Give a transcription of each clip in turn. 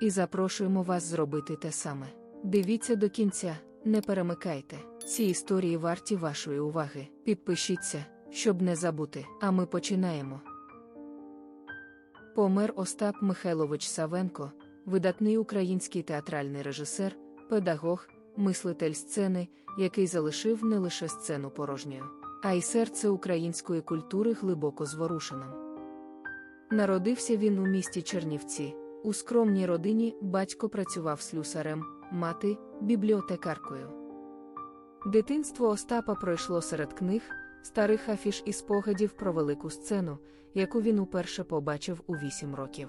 і запрошуємо вас зробити те саме. Дивіться до кінця, не перемикайте. Ці історії варті вашої уваги. Підпишіться, щоб не забути. А ми починаємо. Помер Остап Михайлович Савенко, видатний український театральний режисер, педагог, мислитель сцени, який залишив не лише сцену порожньою, а й серце української культури глибоко зворушеним. Народився він у місті Чернівці. У скромній родині батько працював слюсарем, мати бібліотекаркою. Дитинство Остапа пройшло серед книг, старих афіш і спогадів про велику сцену, яку він уперше побачив у вісім років.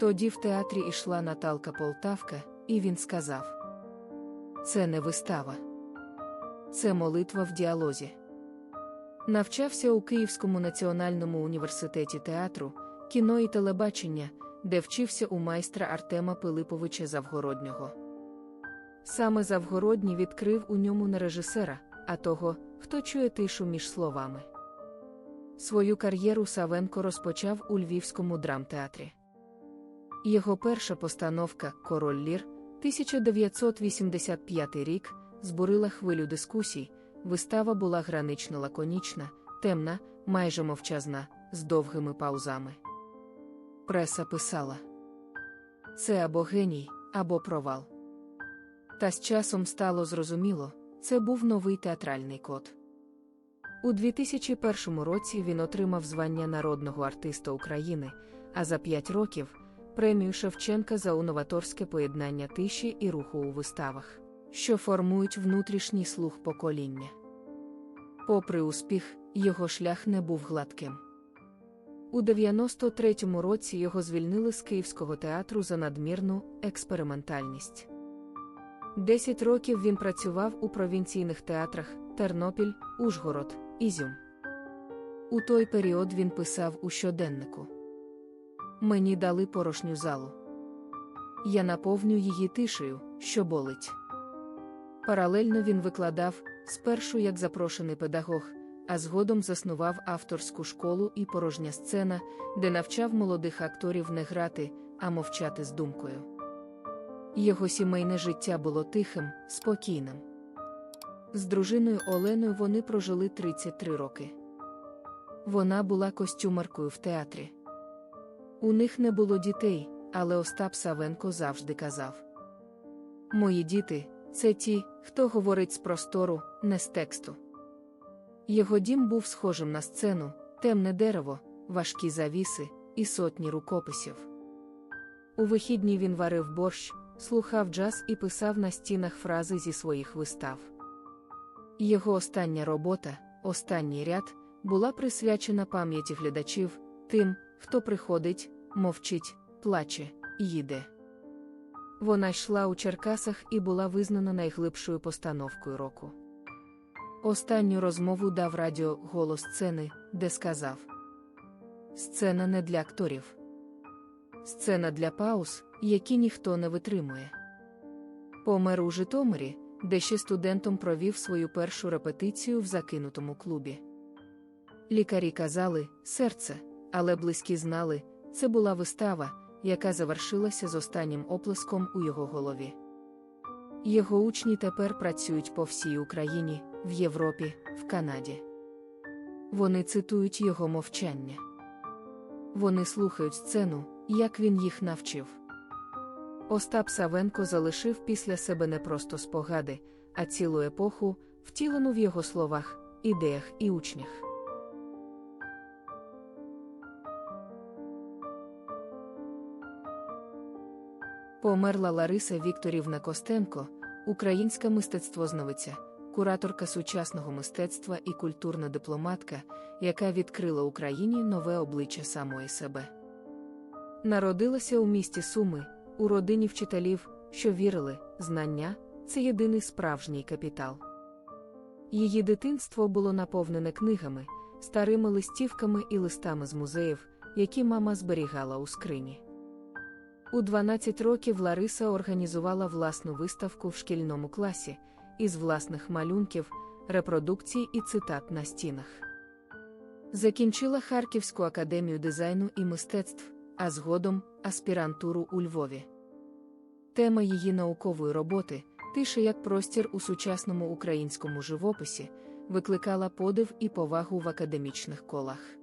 Тоді в театрі йшла Наталка Полтавка, і він сказав: Це не вистава, це молитва в діалозі. Навчався у Київському національному університеті театру, кіно і телебачення, де вчився у майстра Артема Пилиповича Завгороднього. Саме Завгородній відкрив у ньому не режисера, а того, хто чує тишу між словами. Свою кар'єру Савенко розпочав у Львівському драмтеатрі. Його перша постановка Король Лір 1985 рік збурила хвилю дискусій. Вистава була гранично лаконічна, темна, майже мовчазна, з довгими паузами. Преса писала: Це або геній, або провал. Та з часом стало зрозуміло, це був новий театральний код. У 2001 році він отримав звання народного артиста України, а за п'ять років премію Шевченка за уноваторське поєднання тиші і руху у виставах, що формують внутрішній слух покоління. Попри успіх, його шлях не був гладким. У 93-му році його звільнили з Київського театру за надмірну експериментальність. Десять років він працював у провінційних театрах Тернопіль, Ужгород, Ізюм. У той період він писав у щоденнику: Мені дали порошню залу. Я наповню її тишею, що болить. Паралельно він викладав, спершу як запрошений педагог, а згодом заснував авторську школу і порожня сцена, де навчав молодих акторів не грати, а мовчати з думкою. Його сімейне життя було тихим, спокійним. З дружиною Оленою вони прожили 33 роки. Вона була костюмаркою в театрі. У них не було дітей, але Остап Савенко завжди казав: Мої діти це ті, хто говорить з простору, не з тексту. Його дім був схожим на сцену, темне дерево, важкі завіси і сотні рукописів. У вихідні він варив борщ, слухав джаз і писав на стінах фрази зі своїх вистав. Його остання робота, останній ряд, була присвячена пам'яті глядачів, тим, хто приходить, мовчить, плаче, їде. Вона йшла у Черкасах і була визнана найглибшою постановкою року. Останню розмову дав радіо голос сцени, де сказав: Сцена не для акторів. Сцена для пауз, які ніхто не витримує. Помер у Житомирі, де ще студентом провів свою першу репетицію в закинутому клубі. Лікарі казали серце, але близькі знали, це була вистава, яка завершилася з останнім оплеском у його голові. Його учні тепер працюють по всій Україні, в Європі, в Канаді. Вони цитують його мовчання. Вони слухають сцену, як він їх навчив. Остап Савенко залишив після себе не просто спогади, а цілу епоху, втілену в його словах, ідеях і учнях. Померла Лариса Вікторівна Костенко, українська мистецтвознавиця, кураторка сучасного мистецтва і культурна дипломатка, яка відкрила Україні нове обличчя самої себе. Народилася у місті Суми, у родині вчителів, що вірили, знання це єдиний справжній капітал. Її дитинство було наповнене книгами, старими листівками і листами з музеїв, які мама зберігала у скрині. У 12 років Лариса організувала власну виставку в шкільному класі із власних малюнків, репродукцій і цитат на стінах. Закінчила Харківську академію дизайну і мистецтв, а згодом аспірантуру у Львові. Тема її наукової роботи, тиша як простір у сучасному українському живописі, викликала подив і повагу в академічних колах.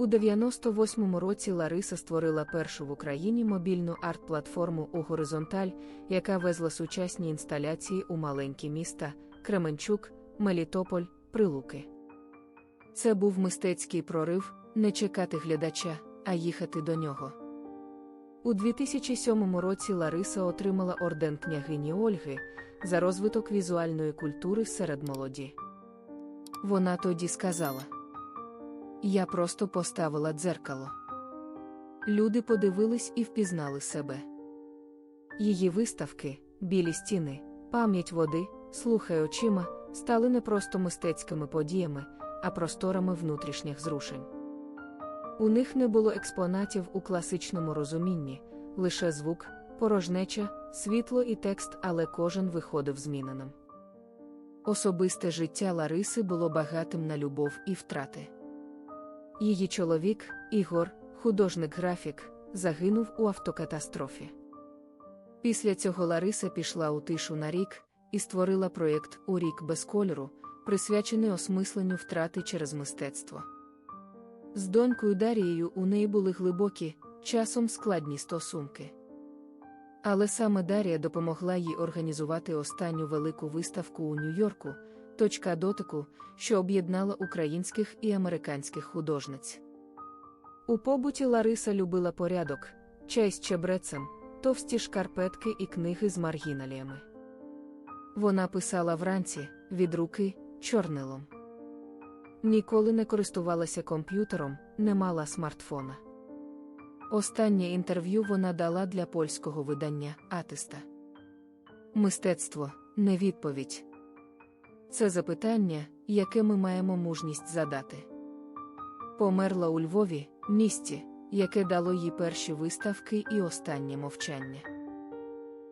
У 98-му році Лариса створила першу в Україні мобільну арт-платформу у горизонталь, яка везла сучасні інсталяції у маленькі міста Кременчук, Мелітополь, Прилуки. Це був мистецький прорив не чекати глядача, а їхати до нього. У 2007 році Лариса отримала орден княгині Ольги за розвиток візуальної культури серед молоді. Вона тоді сказала: Я просто поставила дзеркало. Люди подивились і впізнали себе. Її виставки, білі стіни, пам'ять води, слухай очима, стали не просто мистецькими подіями, а просторами внутрішніх зрушень. У них не було експонатів у класичному розумінні, лише звук, порожнеча, світло і текст, але кожен виходив зміненим. Особисте життя Лариси було багатим на любов і втрати. Її чоловік, Ігор, художник-графік, загинув у автокатастрофі. Після цього Лариса пішла у тишу на рік і створила проєкт У рік без кольору, присвячений осмисленню втрати через мистецтво. З донькою Дарією у неї були глибокі, часом складні стосунки. Але саме Дарія допомогла їй організувати останню велику виставку у Нью-Йорку, точка дотику, що об'єднала українських і американських художниць. У побуті Лариса любила порядок, чай з чебрецем, товсті шкарпетки і книги з маргіналіями. Вона писала вранці від руки чорнилом. Ніколи не користувалася комп'ютером, не мала смартфона. Останнє інтерв'ю вона дала для польського видання Атиста. Мистецтво не відповідь. Це запитання, яке ми маємо мужність задати. Померла у Львові, місті, яке дало їй перші виставки і останнє мовчання.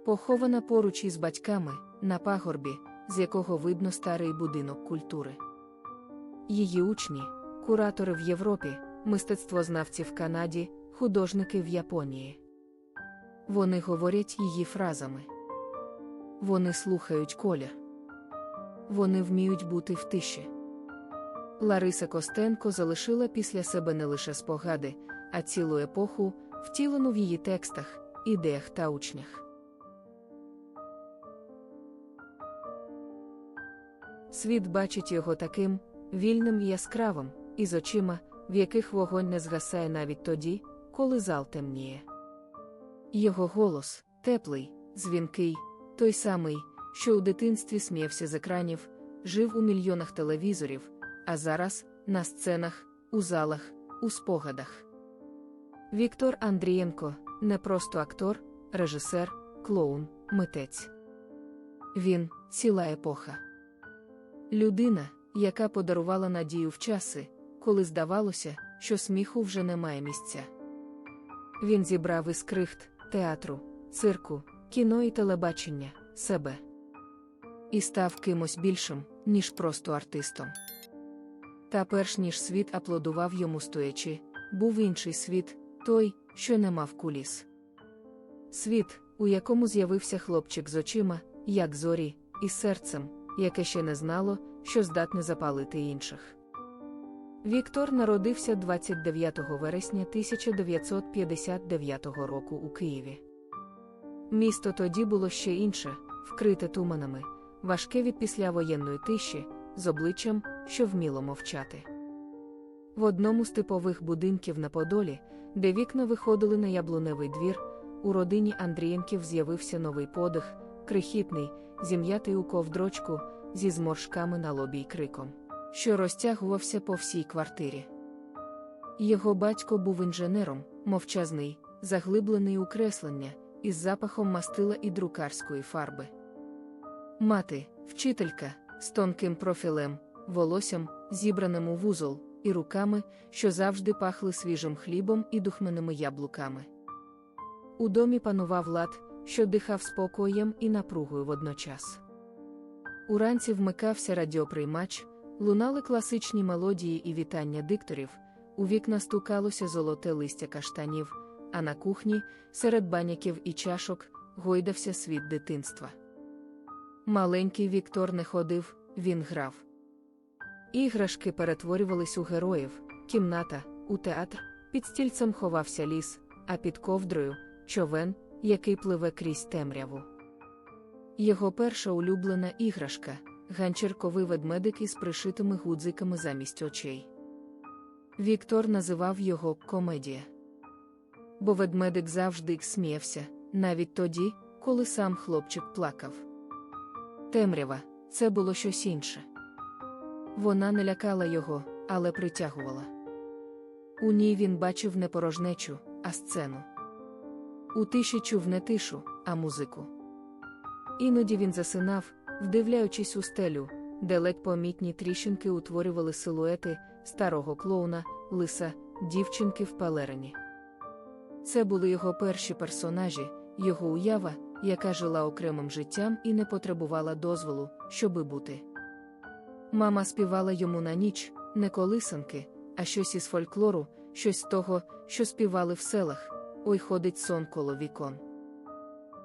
Похована поруч із батьками на пагорбі, з якого видно старий будинок культури. Її учні, куратори в Європі, мистецтвознавці в Канаді, художники в Японії. Вони говорять її фразами. Вони слухають колір. Вони вміють бути в тиші. Лариса Костенко залишила після себе не лише спогади, а цілу епоху, втілену в її текстах, ідеях та учнях. Світ бачить його таким вільним і яскравим, із очима, в яких вогонь не згасає навіть тоді, коли зал темніє. Його голос теплий, дзвінкий, той самий, що у дитинстві сміявся з екранів, жив у мільйонах телевізорів, а зараз на сценах, у залах, у спогадах. Віктор Андрієнко не просто актор, режисер, клоун, митець. Він ціла епоха. Людина, яка подарувала надію в часи, коли здавалося, що сміху вже немає місця. Він зібрав із крихт, театру, цирку, кіно і телебачення, себе. І став кимось більшим, ніж просто артистом. Та перш ніж світ аплодував йому стоячи, був інший світ, той, що не мав куліс. Світ, у якому з'явився хлопчик з очима, як зорі, і серцем, яке ще не знало, що здатне запалити інших. Віктор народився 29 вересня 1959 року у Києві. Місто тоді було ще інше, вкрите туманами, важке від післявоєнної тиші, з обличчям, що вміло мовчати. В одному з типових будинків на Подолі, де вікна виходили на яблуневий двір, у родині Андрієнків з'явився новий подих, крихітний, зім'ятий у ковдрочку, зі зморшками на лобі й криком що розтягувався по всій квартирі. Його батько був інженером, мовчазний, заглиблений у креслення, із запахом мастила і друкарської фарби. Мати, вчителька, з тонким профілем, волоссям, зібраним у вузол, і руками, що завжди пахли свіжим хлібом і духмяними яблуками. У домі панував лад, що дихав спокоєм і напругою водночас. Уранці вмикався радіоприймач, лунали класичні мелодії і вітання дикторів, у вікна стукалося золоте листя каштанів, а на кухні, серед баняків і чашок, гойдався світ дитинства. Маленький Віктор не ходив, він грав. Іграшки перетворювались у героїв, кімната, у театр, під стільцем ховався ліс, а під ковдрою човен, який пливе крізь темряву. Його перша улюблена іграшка ганчірковий ведмедик із пришитими гудзиками замість очей. Віктор називав його комедія. Бо ведмедик завжди сміявся, навіть тоді, коли сам хлопчик плакав. Темрява це було щось інше. Вона не лякала його, але притягувала. У ній він бачив не порожнечу, а сцену. У тиші чув не тишу, а музику. Іноді він засинав, вдивляючись у стелю, де ледь помітні тріщинки утворювали силуети старого клоуна, лиса, дівчинки в пелерині. Це були його перші персонажі, його уява, яка жила окремим життям і не потребувала дозволу, щоби бути. Мама співала йому на ніч, не колисанки, а щось із фольклору, щось з того, що співали в селах, ой ходить сон коло вікон.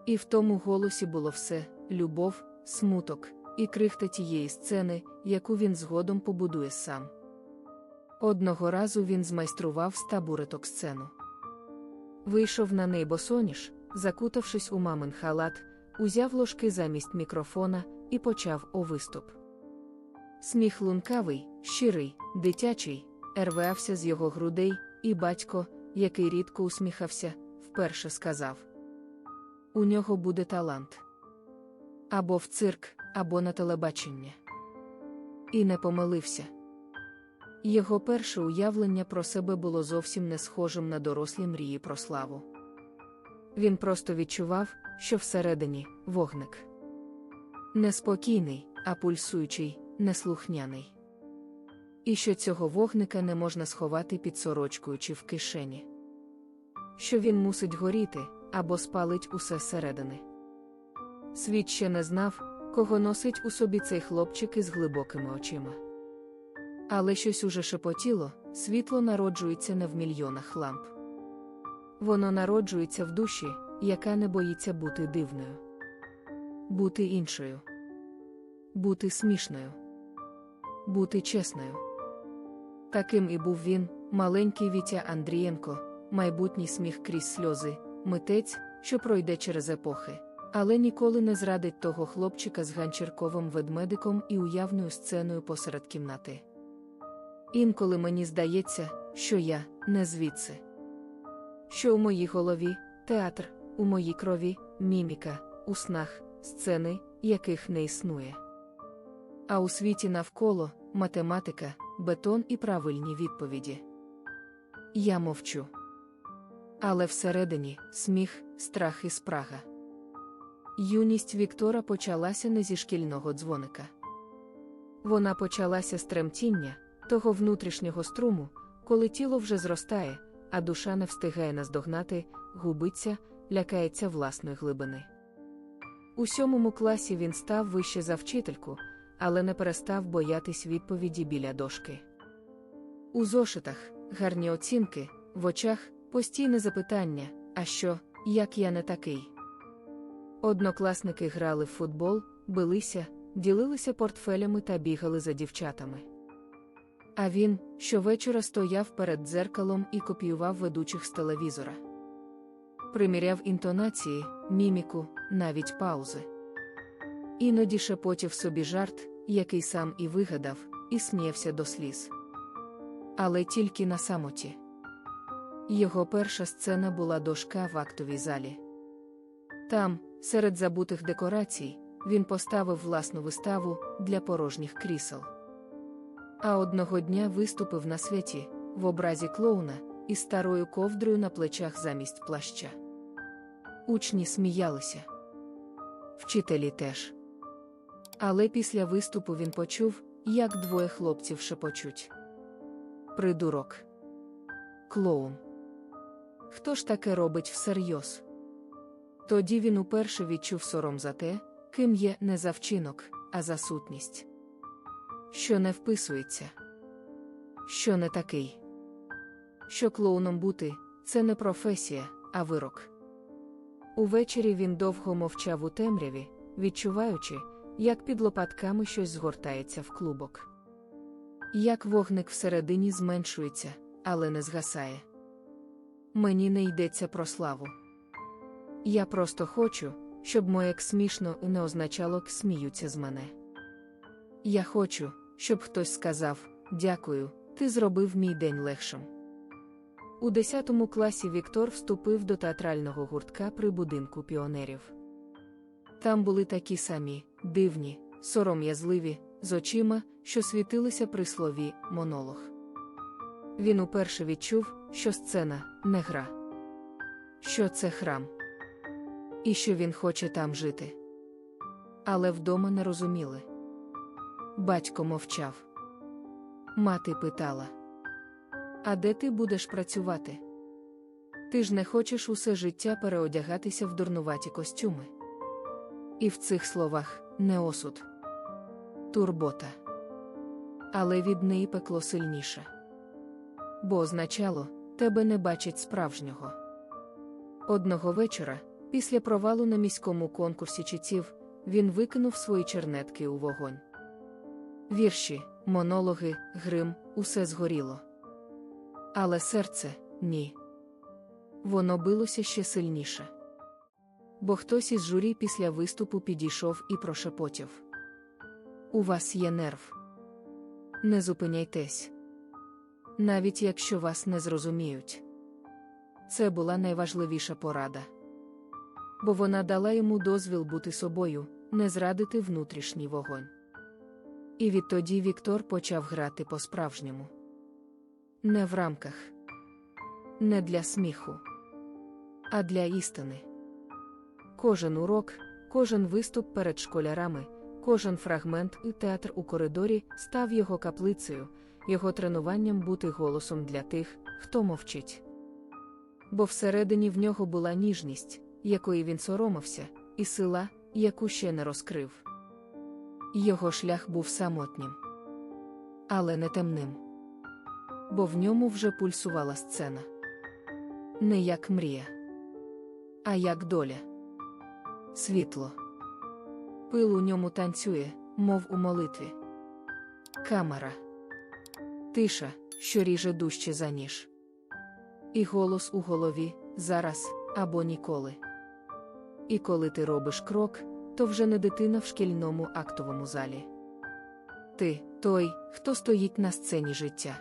І в тому голосі було все любов, смуток і крихта тієї сцени, яку він згодом побудує сам. Одного разу він змайстрував з табуреток сцену. Вийшов на неї босоніж, закутавшись у мамин халат, узяв ложки замість мікрофона і почав о виступ. Сміх лункавий, щирий, дитячий, рвався з його грудей, і батько, який рідко усміхався, вперше сказав: У нього буде талант. Або в цирк, або на телебачення. І не помилився. Його перше уявлення про себе було зовсім не схожим на дорослі мрії про славу. Він просто відчував, що всередині вогник. Неспокійний, а пульсуючий, неслухняний. І що цього вогника не можна сховати під сорочкою чи в кишені. Що він мусить горіти або спалить усе зсередини. Світ ще не знав, кого носить у собі цей хлопчик із глибокими очима. Але щось уже шепотіло, світло народжується не в мільйонах ламп. Воно народжується в душі, яка не боїться бути дивною, бути іншою, бути смішною, бути чесною. Таким і був він, маленький Вітя Андрієнко, майбутній сміх крізь сльози, митець, що пройде через епохи, але ніколи не зрадить того хлопчика з ганчірковим ведмедиком і уявною сценою посеред кімнати. Інколи мені здається, що я не звідси. Що у моїй голові театр, у моїй крові, міміка, у снах, сцени, яких не існує. А у світі навколо математика, бетон і правильні відповіді. Я мовчу. Але всередині сміх, страх і спрага. Юність Віктора почалася не зі шкільного дзвоника. Вона почалася з тремтіння, того внутрішнього струму, коли тіло вже зростає, а душа не встигає наздогнати, губиться, лякається власної глибини. У сьомому класі він став вище за вчительку, але не перестав боятись відповіді біля дошки. У зошитах гарні оцінки, в очах постійне запитання: а що, як я не такий? Однокласники грали в футбол, билися, ділилися портфелями та бігали за дівчатами. А він щовечора стояв перед дзеркалом і копіював ведучих з телевізора. Приміряв інтонації, міміку, навіть паузи. Іноді шепотів собі жарт, який сам і вигадав, і сміявся до сліз. Але тільки на самоті. Його перша сцена була дошка в актовій залі. Там, серед забутих декорацій, він поставив власну виставу для порожніх крісел. А одного дня виступив на святі, в образі клоуна, із старою ковдрою на плечах замість плаща. Учні сміялися. Вчителі теж. Але після виступу він почув, як двоє хлопців шепочуть. Придурок. Клоун. Хто ж таке робить всерйоз? Тоді він уперше відчув сором за те, ким є не за вчинок, а за сутність. Що не вписується, що не такий. Що клоуном бути це не професія, а вирок. Увечері він довго мовчав у темряві, відчуваючи, як під лопатками щось згортається в клубок. Як вогник всередині зменшується, але не згасає. Мені не йдеться про славу. Я просто хочу, щоб моє смішно не означало сміються з мене. Я хочу, щоб хтось сказав дякую, ти зробив мій день легшим. У 10 класі Віктор вступив до театрального гуртка при будинку піонерів. Там були такі самі, дивні, сором'язливі, з очима, що світилися при слові монолог. Він уперше відчув, що сцена не гра, що це храм, і що він хоче там жити. Але вдома не розуміли. Батько мовчав. Мати питала: А де ти будеш працювати? Ти ж не хочеш усе життя переодягатися в дурнуваті костюми. І в цих словах не осуд, турбота. Але від неї пекло сильніше. Бо означало, тебе не бачить справжнього. Одного вечора, після провалу на міському конкурсі читів, він викинув свої чернетки у вогонь. Вірші, монологи, грим, усе згоріло. Але серце ні. Воно билося ще сильніше. Бо хтось із журі після виступу підійшов і прошепотів. У вас є нерв. Не зупиняйтесь. Навіть якщо вас не зрозуміють. Це була найважливіша порада. Бо вона дала йому дозвіл бути собою, не зрадити внутрішній вогонь. І відтоді Віктор почав грати по-справжньому. Не в рамках, не для сміху, а для істини. Кожен урок, кожен виступ перед школярами, кожен фрагмент і театр у коридорі став його каплицею, його тренуванням бути голосом для тих, хто мовчить. Бо всередині в нього була ніжність, якої він соромився, і сила, яку ще не розкрив. Його шлях був самотнім, але не темним. Бо в ньому вже пульсувала сцена. Не як мрія, а як доля. Світло. Пил у ньому танцює, мов у молитві. Камера. Тиша, що ріже дужче за ніж. І голос у голові зараз або ніколи. І коли ти робиш крок, то вже не дитина в шкільному актовому залі. Ти той, хто стоїть на сцені життя.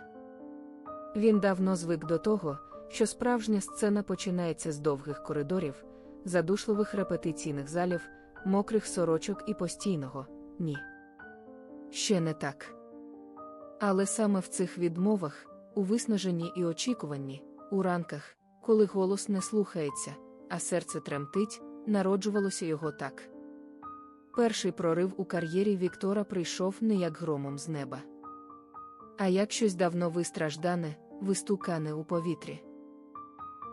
Він давно звик до того, що справжня сцена починається з довгих коридорів, задушливих репетиційних залів, мокрих сорочок і постійного ні. Ще не так. Але саме в цих відмовах, у виснаженні і очікуванні, у ранках, коли голос не слухається, а серце тремтить, народжувалося його так. Перший прорив у кар'єрі Віктора прийшов не як громом з неба, а як щось давно вистраждане, вистукане у повітрі.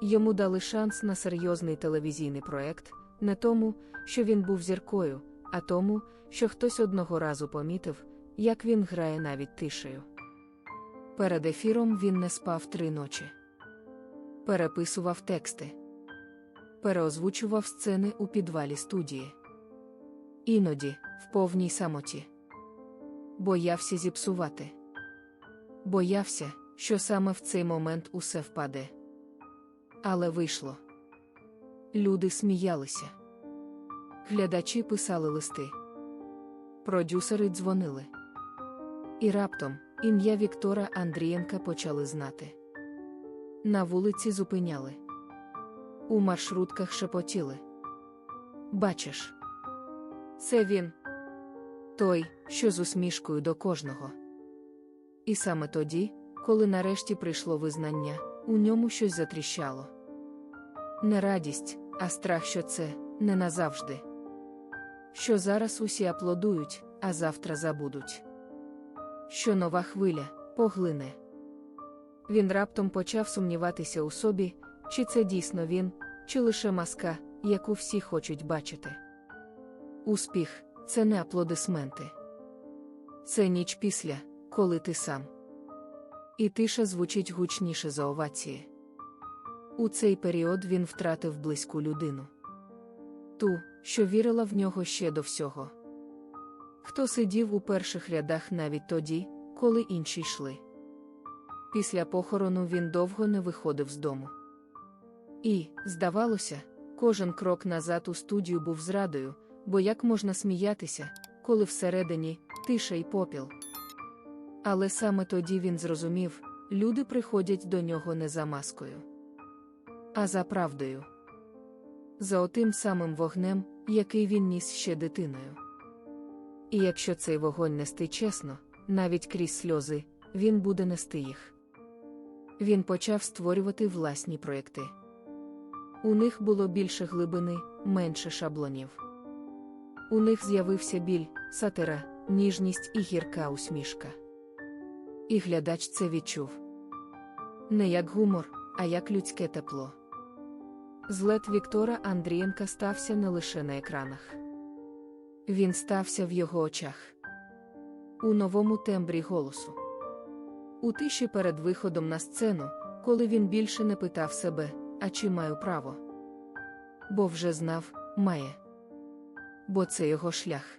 Йому дали шанс на серйозний телевізійний проект, не тому, що він був зіркою, а тому, що хтось одного разу помітив, як він грає навіть тишею. Перед ефіром він не спав три ночі, переписував тексти, переозвучував сцени у підвалі студії. Іноді, в повній самоті. Боявся зіпсувати. Боявся, що саме в цей момент усе впаде. Але вийшло. Люди сміялися. Глядачі писали листи. Продюсери дзвонили. І раптом ім'я Віктора Андрієнка почали знати. На вулиці зупиняли. У маршрутках шепотіли. Бачиш, це він той, що з усмішкою до кожного. І саме тоді, коли нарешті прийшло визнання, у ньому щось затріщало. Не радість, а страх, що це не назавжди. Що зараз усі аплодують, а завтра забудуть. Що нова хвиля поглине. Він раптом почав сумніватися у собі, чи це дійсно він, чи лише маска, яку всі хочуть бачити. Успіх це не аплодисменти. Це ніч після, коли ти сам. І тиша звучить гучніше за овації. У цей період він втратив близьку людину. Ту, що вірила в нього ще до всього. Хто сидів у перших рядах навіть тоді, коли інші йшли. Після похорону він довго не виходив з дому. І, здавалося, кожен крок назад у студію був зрадою, бо як можна сміятися, коли всередині тиша й попіл. Але саме тоді він зрозумів, люди приходять до нього не за маскою, а за правдою. За отим самим вогнем, який він ніс ще дитиною. І якщо цей вогонь нести чесно, навіть крізь сльози, він буде нести їх. Він почав створювати власні проекти. У них було більше глибини, менше шаблонів. У них з'явився біль, сатира, ніжність і гірка усмішка. І глядач це відчув не як гумор, а як людське тепло. Злет Віктора Андрієнка стався не лише на екранах. Він стався в його очах. У новому тембрі голосу. У тиші перед виходом на сцену, коли він більше не питав себе, а чи маю право. Бо вже знав, має. Бо це його шлях.